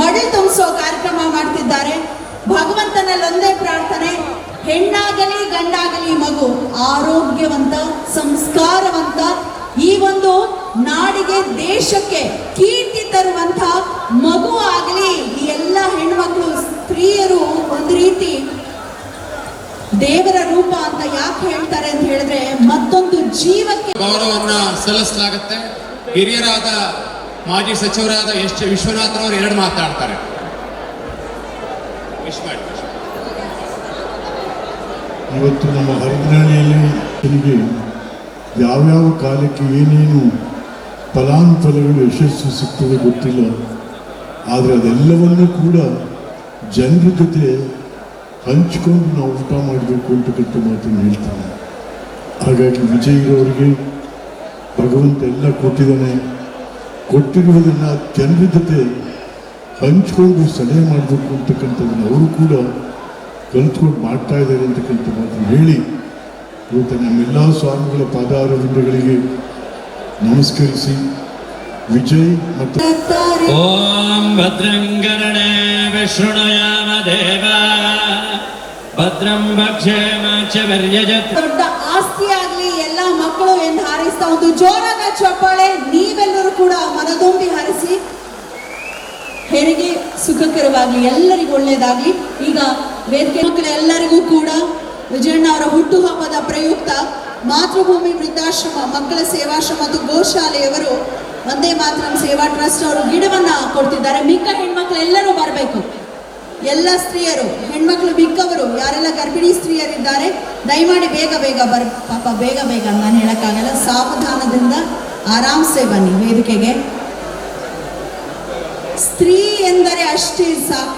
ಮಡಿ ತುಂಬಿಸೋ ಕಾರ್ಯಕ್ರಮ ಮಾಡ್ತಿದ್ದಾರೆ. ಭಗವಂತನಲ್ಲಿ ಒಂದೇ ಪ್ರಾರ್ಥನೆ, ಹೆಣ್ಣಾಗಲಿ ಗಂಡಾಗಲಿ ಮಗು, ಆರೋಗ್ಯವಂತ, ಸಂಸ್ಕಾರವಂತ, ಈ ಒಂದು ನಾಡಿಗೆ ದೇಶಕ್ಕೆ ಕೀರ್ತಿ ತರುವಂತ ಮಗು ಆಗಲಿ, ಈ ಎಲ್ಲ ಹೆಣ್ಮಕ್ಳು, ಸ್ತ್ರೀಯರು ಒಂದು ರೀತಿ ದೇವರ ರೂಪ ಅಂತ ಯಾಕೆ ಹೇಳ್ತಾರೆ ಅಂತ ಹೇಳಿದ್ರೆ ಮತ್ತೊಂದು ಜೀವಕ್ಕೆ ಗೌರವವನ್ನ ಸಲ್ಲಿಸಲಾಗುತ್ತೆ. ಹಿರಿಯರಾದ ಮಾಜಿ ಸಚಿವರಾದ ಎಸ್ ವಿಶ್ವನಾಥ್ ಅವರು ಎರಡು ಮಾತಾಡ್ತಾರೆ. ಇವತ್ತು ನಮ್ಮ ಹರದನಹಳ್ಳಿಯಲ್ಲಿ ನಿಮಗೆ ಯಾವ್ಯಾವ ಕಾಲಕ್ಕೆ ಏನೇನು ಫಲಾನುಫಲಗಳು ಯಶಸ್ಸು ಸಿಗ್ತದೆ ಗೊತ್ತಿಲ್ಲ. ಆದರೆ ಅದೆಲ್ಲವನ್ನೂ ಕೂಡ ಜನರ ಜೊತೆ ಹಂಚಿಕೊಂಡು ನಾವು ಊಟ ಮಾಡಬೇಕು ಅಂತಕ್ಕಂಥ ಮಾತನ್ನು ಹೇಳ್ತಾನೆ. ಹಾಗಾಗಿ ವಿಜಯ್ ಇರೋರಿಗೆ ಭಗವಂತ ಎಲ್ಲ ಕೊಟ್ಟಿದ್ದಾನೆ. ಕೊಟ್ಟಿರುವುದನ್ನು ಜನರ ಜೊತೆ ಹಂಚ್ಕೊಂಡು ಸಲಹೆ ಮಾಡಬೇಕು ಅಂತಕ್ಕಂಥದ್ದನ್ನು ಅವರು ಕೂಡ ಕಲಿತ್ಕೊಂಡು ಮಾಡ್ತಾ ಇದ್ದಾರೆ ಅಂತಕ್ಕಂಥ ಮಾತು ಹೇಳಿ ಇವತ್ತು ನಮ್ಮೆಲ್ಲ ಸ್ವಾಮಿಗಳ ಪಾದಾರವಿಂದಗಳಿಗೆ ನಮಸ್ಕರಿಸಿ ವಿಜಯ್ ಮತ್ತು ಓಂ ಭದ್ರಂಗರಣೆ ವಿಷ್ಣುಯಾಮ ದೇವ ಭದ್ರಂ ಭಕ್ಷೇಮ ದೊಡ್ಡ ಆಸ್ತಿ ಆಗಲಿ ಎಲ್ಲ ಮಕ್ಕಳು ಎಂದು ಹಾರಿಸ್ತಾ ಒಂದು ಜೋರಾದ ಚಪ್ಪಾಳೆ ನೀವೆಲ್ಲರೂ ಕೂಡ ಹೆರಿಗೆ ಸುಖಕರವಾಗಲಿ, ಎಲ್ಲರಿಗೂ ಒಳ್ಳೆಯದಾಗಲಿ ಈಗ ವೇದಿಕೆ ಮಕ್ಕಳ ಎಲ್ಲರಿಗೂ ಕೂಡ ವಿಜಯಣ್ಣ ಅವರ ಹುಟ್ಟುಹಬ್ಬದ ಪ್ರಯುಕ್ತ ಮಾತೃಭೂಮಿ ವೃದ್ಧಾಶ್ರಮ, ಮಕ್ಕಳ ಸೇವಾಶ್ರಮ ಮತ್ತು ಗೋಶಾಲೆಯವರು ಒಂದೇ ಮಾತ್ರ ಸೇವಾ ಟ್ರಸ್ಟ್ ಅವರು ಗಿಡವನ್ನ ಕೊಡ್ತಿದ್ದಾರೆ. ಮಿಕ್ಕ ಹೆಣ್ಮಕ್ಳು ಎಲ್ಲರೂ ಬರಬೇಕು. ಎಲ್ಲ ಸ್ತ್ರೀಯರು, ಹೆಣ್ಮಕ್ಳು ಮಿಕ್ಕವರು, ಯಾರೆಲ್ಲ ಗರ್ಭಿಣಿ ಸ್ತ್ರೀಯರಿದ್ದಾರೆ, ದಯಮಾಡಿ ಬೇಗ ಬೇಗ ಬರ್, ಪಾಪ ಬೇಗ ಬೇಗ ನಾನು ಹೇಳಕ್ಕಾಗಲ್ಲ. ಸಾವಧಾನದಿಂದ ಆರಾಮ್ಸೆ ಬನ್ನಿ ವೇದಿಕೆಗೆ. ಸ್ತ್ರೀ ಎಂದರೆ ಅಷ್ಟೇ ಸಾಕು